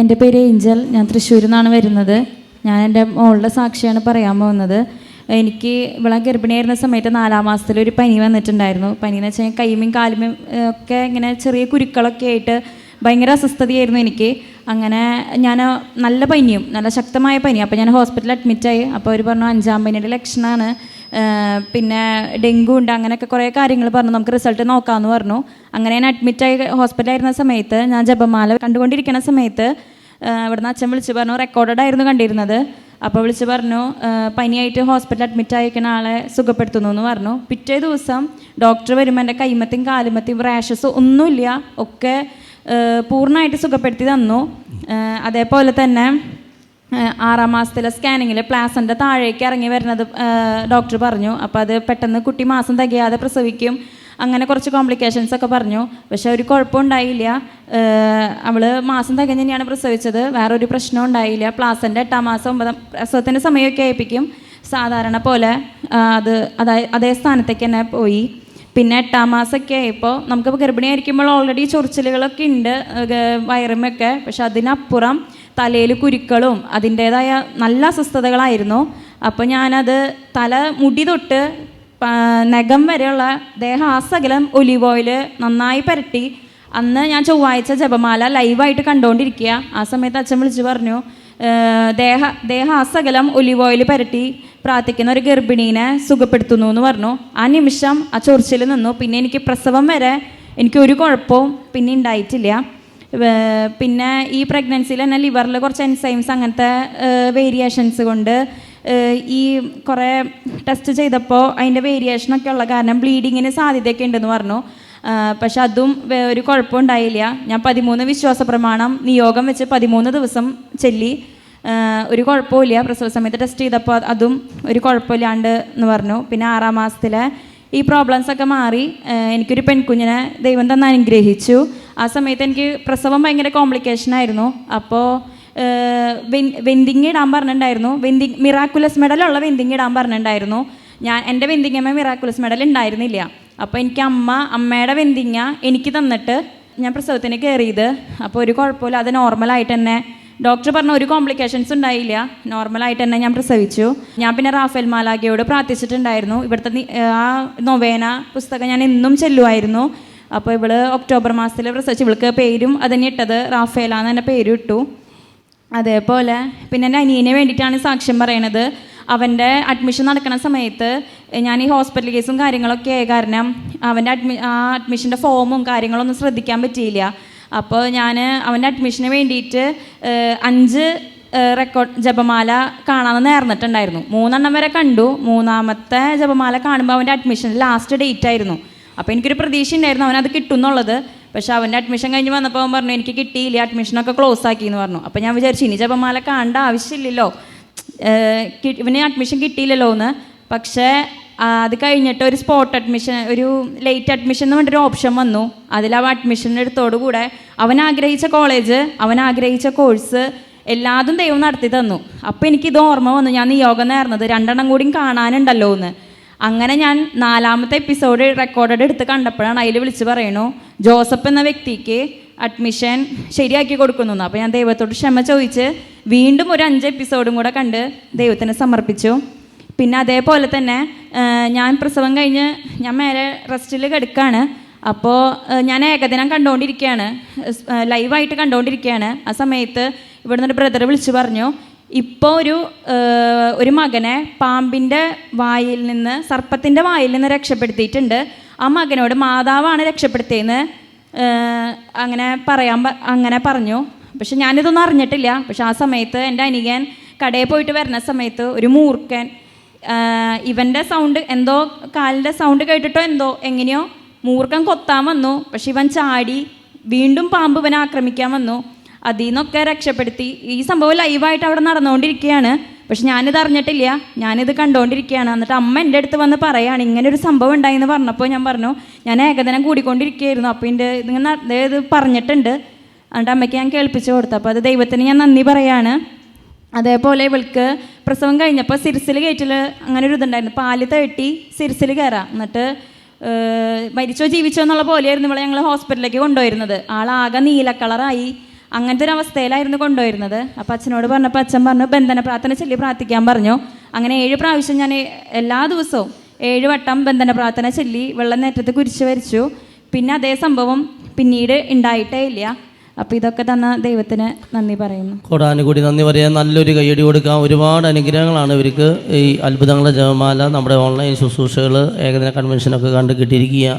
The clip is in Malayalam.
എന്റെ പേര് ഏഞ്ചൽ ഞാൻ തൃശ്ശൂരിൽ നിന്നാണ് വരുന്നത്. ഞാൻ എന്റെ മോളുടെ സാക്ഷിയാണ് പറയാൻ പോകുന്നത്. എനിക്ക് ഇവിടെ ഗർഭിണിയായിരുന്ന സമയത്ത് നാലാം മാസത്തിൽ ഒരു പനി വന്നിട്ടുണ്ടായിരുന്നു. പനി എന്ന് വെച്ചാൽ കൈമയും കാലുമയും ഒക്കെ ഇങ്ങനെ ചെറിയ കുരുക്കളൊക്കെ ആയിട്ട് ഭയങ്കര അസ്വസ്ഥതയായിരുന്നു എനിക്ക്. അങ്ങനെ ഞാൻ നല്ല പനിയും നല്ല ശക്തമായ പനി അപ്പോൾ ഞാൻ ഹോസ്പിറ്റലിൽ അഡ്മിറ്റായി അപ്പോൾ അവർ പറഞ്ഞു അഞ്ചാം പനിയുടെ ലക്ഷണമാണ് പിന്നെ ഡെങ്കു ഉണ്ട് അങ്ങനെയൊക്കെ കുറേ കാര്യങ്ങൾ പറഞ്ഞു. നമുക്ക് റിസൾട്ട് നോക്കാമെന്ന് പറഞ്ഞു. അങ്ങനെ ഞാൻ അഡ്മിറ്റായി ഹോസ്പിറ്റലായിരുന്ന സമയത്ത് ഞാൻ ജപമാല കണ്ടുകൊണ്ടിരിക്കുന്ന സമയത്ത് ഇവിടുന്ന് അച്ഛൻ വിളിച്ച് പറഞ്ഞു റെക്കോർഡഡ് ആയിരുന്നു കണ്ടിരുന്നത്. അപ്പോൾ വിളിച്ച് പറഞ്ഞു പനിയായിട്ട് ഹോസ്പിറ്റലിൽ അഡ്മിറ്റ് ആയിരിക്കുന്ന ആളെ സുഖപ്പെടുത്തുന്നു എന്ന് പറഞ്ഞു. പിറ്റേ ദിവസം ഡോക്ടർ വരുമ്പോൾ എന്റെ കൈമത്തെയും കാലുമത്തെയും റാഷസ് ഒന്നുമില്ല. ഒക്കെ പൂർണമായിട്ട് സുഖപ്പെടുത്തി തന്നു. അതേപോലെ തന്നെ ആറാം മാസത്തിലെ സ്കാനിങ്ങിൽ പ്ലാസന്റെ താഴേക്ക് ഇറങ്ങി വരുന്നത് ഡോക്ടർ പറഞ്ഞു. അപ്പോൾ അത് പെട്ടെന്ന് കുട്ടി മാസം തികയാതെ പ്രസവിക്കും. അങ്ങനെ കുറച്ച് കോംപ്ലിക്കേഷൻസ് ഒക്കെ പറഞ്ഞു. പക്ഷെ ഒരു കുഴപ്പമുണ്ടായില്ല അവൾ മാസം തികഞ്ഞാണ് പ്രസവിച്ചത്. വേറെ ഒരു പ്രശ്നവും ഉണ്ടായില്ല. പ്ലാസന്റെ എട്ടാം മാസം ഒമ്പതാം പ്രസവത്തിന്റെ സമയമൊക്കെ ഏൽപ്പിക്കും സാധാരണ പോലെ അത് അതായത് അതേ സ്ഥാനത്തേക്ക് തന്നെ പോയി. പിന്നെ എട്ടാം മാസമൊക്കെ ആയപ്പോൾ നമുക്ക് ഗർഭിണിയായിരിക്കുമ്പോൾ ഓൾറെഡി ചൊറിച്ചിലുകളൊക്കെ ഉണ്ട് വയറുമൊക്കെ. പക്ഷെ അതിനപ്പുറം തലയിൽ കുരുക്കളും അതിന്റേതായ നല്ല അസ്വസ്ഥതകളായിരുന്നു. അപ്പോൾ ഞാനത് തല മുടി തൊട്ട് നഖം വരെയുള്ള ദേഹാസകലം ഒലിവ് ഓയിൽ നന്നായി പുരട്ടി. അന്ന് ഞാൻ ചൊവ്വാഴ്ച ജപമാല ലൈവായിട്ട് കണ്ടുകൊണ്ടിരിക്കുക. ആ സമയത്ത് അച്ഛൻ വിളിച്ച് പറഞ്ഞു ദേഹ ദേഹ ദേഹാസകലം ഒലിവ് ഓയിൽ പുരട്ടി പ്രാർത്ഥിക്കുന്ന ഒരു ഗർഭിണീനെ സുഖപ്പെടുത്തുന്നു എന്ന് പറഞ്ഞു. ആ നിമിഷം ആ ചൊറിച്ചിൽ നിന്നു. പിന്നെ എനിക്ക് പ്രസവം വരെ എനിക്ക് ഒരു കുഴപ്പവും പിന്നെ ഉണ്ടായിട്ടില്ല. പിന്നെ ഈ പ്രഗ്നൻസിയിൽ തന്നെ ലിവറിൽ കുറച്ച് എൻസൈംസ് അങ്ങനത്തെ വേരിയേഷൻസ് കൊണ്ട് ഈ കുറേ ടെസ്റ്റ് ചെയ്തപ്പോൾ അതിന്റെ വേരിയേഷനൊക്കെ ഉള്ള കാരണം ബ്ലീഡിങ്ങിന് സാധ്യതയൊക്കെ ഉണ്ടെന്ന് പറഞ്ഞു. പക്ഷെ അതും ഒരു കുഴപ്പമുണ്ടായില്ല ഞാൻ പതിമൂന്ന് വിശ്വാസ പ്രമാണം നിയോഗം വെച്ച് പതിമൂന്ന് ദിവസം ചെല്ലി. ഒരു കുഴപ്പമില്ല പ്രസവ സമയത്ത് ടെസ്റ്റ് ചെയ്തപ്പോൾ അതും ഒരു കുഴപ്പമില്ലാണ്ട് എന്ന് പറഞ്ഞു. പിന്നെ ആറാം മാസത്തിലെ ഈ പ്രോബ്ലംസ് ഒക്കെ മാറി. എനിക്കൊരു പെൺകുഞ്ഞിനെ ദൈവം തന്നെ അനുഗ്രഹിച്ചു. ആ സമയത്ത് എനിക്ക് പ്രസവം ഭയങ്കര കോംപ്ലിക്കേഷൻ ആയിരുന്നു. അപ്പോൾ വെന്തിങ് ഇടാൻ പറഞ്ഞിട്ടുണ്ടായിരുന്നു. വെന്തിങ് മിറാക്കുലസ് മെഡലുള്ള വെന്തിങ് ഇടാൻ പറഞ്ഞിട്ടുണ്ടായിരുന്നു. ഞാൻ എന്റെ വെന്തിങ്ങമ്മ മിറാക്കുലസ് മെഡൽ ഉണ്ടായിരുന്നില്ല അപ്പോൾ എനിക്ക് അമ്മ അമ്മയുടെ വെന്തിങ്ങ എനിക്ക് തന്നിട്ട് ഞാൻ പ്രസവത്തിന് കയറിയത് അപ്പോൾ ഒരു കുഴപ്പമില്ല. അത് നോർമലായിട്ട് തന്നെ. ഡോക്ടർ പറഞ്ഞ ഒരു കോംപ്ലിക്കേഷൻസ് ഉണ്ടായില്ല. നോർമലായിട്ട് തന്നെ ഞാൻ പ്രസവിച്ചു. ഞാൻ പിന്നെ റാഫേൽ മാലാഗയോട് പ്രാർത്ഥിച്ചിട്ടുണ്ടായിരുന്നു. ഇവിടുത്തെ ആ നൊവേന പുസ്തകം ഞാൻ എന്നും ചെല്ലുമായിരുന്നു. അപ്പോൾ ഇവൾ ഒക്ടോബർ മാസത്തിൽ റിസർച്ച് ഇവൾക്ക് പേരും അതന്നെ ഇട്ടത് റാഫേലാന്ന് തന്നെ പേര് ഇട്ടു. അതേപോലെ പിന്നെ എന്റെ അനിയനെ വേണ്ടിയിട്ടാണ് സാക്ഷ്യം പറയണത്. അവന്റെ അഡ്മിഷൻ നടക്കുന്ന സമയത്ത് ഞാൻ ഈ ഹോസ്പിറ്റൽ കേസും കാര്യങ്ങളൊക്കെ ആയ കാരണം അവന്റെ അഡ്മി ആ അഡ്മിഷന്റെ ഫോമും കാര്യങ്ങളൊന്നും ശ്രദ്ധിക്കാൻ പറ്റിയില്ല. അപ്പോൾ ഞാൻ അവന്റെ അഡ്മിഷന് വേണ്ടിയിട്ട് അഞ്ച് റെക്കോർഡ് ജപമാല കാണാമെന്ന് നേർന്നിട്ടുണ്ടായിരുന്നു. മൂന്നെണ്ണം വരെ കണ്ടു. മൂന്നാമത്തെ ജപമാല കാണുമ്പോൾ അവന്റെ അഡ്മിഷൻ ലാസ്റ്റ് ഡേറ്റ് ആയിരുന്നു. അപ്പോൾ എനിക്കൊരു പ്രതീക്ഷ ഉണ്ടായിരുന്നു അവനത് കിട്ടും എന്നുള്ളത് പക്ഷേ അവന്റെ അഡ്മിഷൻ കഴിഞ്ഞ് വന്നപ്പോൾ അവൻ പറഞ്ഞു എനിക്ക് കിട്ടിയില്ല അഡ്മിഷനൊക്കെ ക്ലോസ് ആക്കി എന്ന് പറഞ്ഞു. അപ്പോൾ ഞാൻ വിചാരിച്ചു ഇനി ജപമാല കാണേണ്ട ആവശ്യമില്ലല്ലോ. ഇവനെ അഡ്മിഷൻ കിട്ടിയില്ലല്ലോ എന്ന്. പക്ഷേ അത് കഴിഞ്ഞിട്ട് ഒരു സ്പോട്ട് അഡ്മിഷൻ ഒരു ലേറ്റ് അഡ്മിഷൻ എന്ന് പറഞ്ഞൊരു ഓപ്ഷൻ വന്നു. അതിൽ അവൻ അഡ്മിഷൻ എടുത്തോടു കൂടെ അവൻ ആഗ്രഹിച്ച കോളേജ് അവൻ ആഗ്രഹിച്ച കോഴ്സ് എല്ലാതും ദൈവം നടത്തി തന്നു. അപ്പോൾ എനിക്കിത് ഓർമ്മ വന്നു. ഞാൻ നിയോഗം നേർന്നത് രണ്ടെണ്ണം കൂടിയും കാണാനുണ്ടല്ലോ എന്ന്. അങ്ങനെ ഞാൻ നാലാമത്തെ എപ്പിസോഡ് റെക്കോർഡഡ് എടുത്ത് കണ്ടപ്പോഴാണ് അതിൽ വിളിച്ച് പറയണു ജോസഫ് എന്ന വ്യക്തിക്ക് അഡ്മിഷൻ ശരിയാക്കി കൊടുക്കുന്നു. അപ്പോൾ ഞാൻ ദൈവത്തോട് ക്ഷമ ചോദിച്ച് വീണ്ടും ഒരു അഞ്ച് എപ്പിസോഡും കൂടെ കണ്ട് ദൈവത്തിന് സമർപ്പിച്ചു. പിന്നെ അതേപോലെ തന്നെ ഞാൻ പ്രസവം കഴിഞ്ഞ് ഞാൻ മേലെ റെസ്റ്റിൽ കിടക്കുകയാണ് അപ്പോൾ ഞാൻ ഏകദിനം കണ്ടുകൊണ്ടിരിക്കുകയാണ് ലൈവായിട്ട് കണ്ടുകൊണ്ടിരിക്കുകയാണ് ആ സമയത്ത് ഇവിടുന്ന് ഒരു ബ്രദർ വിളിച്ചു പറഞ്ഞു ഇപ്പോൾ ഒരു ഒരു മകനെ പാമ്പിന്റെ വായിൽ നിന്ന് സർപ്പത്തിന്റെ വായിൽ നിന്ന് രക്ഷപ്പെടുത്തിയിട്ടുണ്ട്. ആ മകനോട് മാതാവാണ് രക്ഷപ്പെടുത്തിയെന്ന് അങ്ങനെ പറയാൻ അങ്ങനെ പറഞ്ഞു. പക്ഷെ ഞാനിതൊന്നും അറിഞ്ഞിട്ടില്ല. പക്ഷെ ആ സമയത്ത് എന്റെ അനിയൻ കടയിൽ പോയിട്ട് വരുന്ന സമയത്ത് ഒരു മൂർഖൻ ഇവന്റെ സൗണ്ട് എന്തോ കാലിന്റെ സൗണ്ട് കേട്ടിട്ടോ എന്തോ എങ്ങനെയോ മൂർഖൻ കൊത്താൻ വന്നു. പക്ഷെ ഇവൻ ചാടി വീണ്ടും പാമ്പ് ഇവനെ ആക്രമിക്കാൻ വന്നു. അതിൽ നിന്നൊക്കെ രക്ഷപ്പെടുത്തി. ഈ സംഭവം ലൈവായിട്ട് അവിടെ നടന്നുകൊണ്ടിരിക്കുകയാണ് പക്ഷെ ഞാനിത് അറിഞ്ഞിട്ടില്ല. ഞാനിത് കണ്ടുകൊണ്ടിരിക്കുകയാണ് എന്നിട്ട് അമ്മ എന്റെ അടുത്ത് വന്ന് പറയുകയാണ് ഇങ്ങനെ ഒരു സംഭവം ഉണ്ടായെന്ന് പറഞ്ഞപ്പോൾ ഞാൻ പറഞ്ഞു ഞാൻ ഏകദിനം കൂടിക്കൊണ്ടിരിക്കുകയായിരുന്നു. അപ്പോൾ എന്റെ ഇതിങ്ങനെ ഇത് പറഞ്ഞിട്ടുണ്ട്. എന്നിട്ട് അമ്മയ്ക്ക് ഞാൻ കേൾപ്പിച്ചു കൊടുത്തു. അപ്പോൾ അത് ദൈവത്തിന് ഞാൻ നന്ദി പറയാണ്. അതേപോലെ ഇവൾക്ക് പ്രസവം കഴിഞ്ഞപ്പോൾ സിരിസിൽ കയറ്റിൽ അങ്ങനെ ഒരു ഇതുണ്ടായിരുന്നു. പാൽ തേട്ടി സിരിസിൽ കയറാം. എന്നിട്ട് മരിച്ചോ ജീവിച്ചോ എന്നുള്ള പോലെയായിരുന്നു ഇവളെ ഞങ്ങൾ ഹോസ്പിറ്റലിലേക്ക് കൊണ്ടുപോയിരുന്നത്. ആളാകെ നീല കളറായി. അങ്ങനത്തെ ഒരു അവസ്ഥയിലായിരുന്നു കൊണ്ടുവരുന്നത്. അപ്പോൾ അച്ഛനോട് പറഞ്ഞപ്പോൾ അച്ഛൻ പറഞ്ഞു ബന്ധന പ്രാർത്ഥന ചൊല്ലി പ്രാർത്ഥിക്കാൻ പറഞ്ഞു. അങ്ങനെ ഏഴ് പ്രാവശ്യം ഞാൻ എല്ലാ ദിവസവും ഏഴ് വട്ടം ബന്ധന പ്രാർത്ഥന ചൊല്ലി വെള്ളം നേറ്റത്ത് കുരിശ് വരച്ചു. പിന്നെ അതേ സംഭവം പിന്നീട് ഉണ്ടായിട്ടേ ഇല്ല. അപ്പോൾ ഇതൊക്കെ തന്ന ദൈവത്തിന് നന്ദി പറയുന്നു. കൂടാനുകൂടി നന്ദി പറയാൻ നല്ലൊരു കൈയടി കൊടുക്കാം ഒരുപാട് അനുഗ്രഹങ്ങളാണ് ഇവർക്ക്. ഈ അത്ഭുതങ്ങളുടെ ജപമാല നമ്മുടെ ഓൺലൈൻ ശുശ്രൂഷകൾ ഏകദിന കൺവെൻഷനൊക്കെ കണ്ട് കിട്ടിയിരിക്കുക.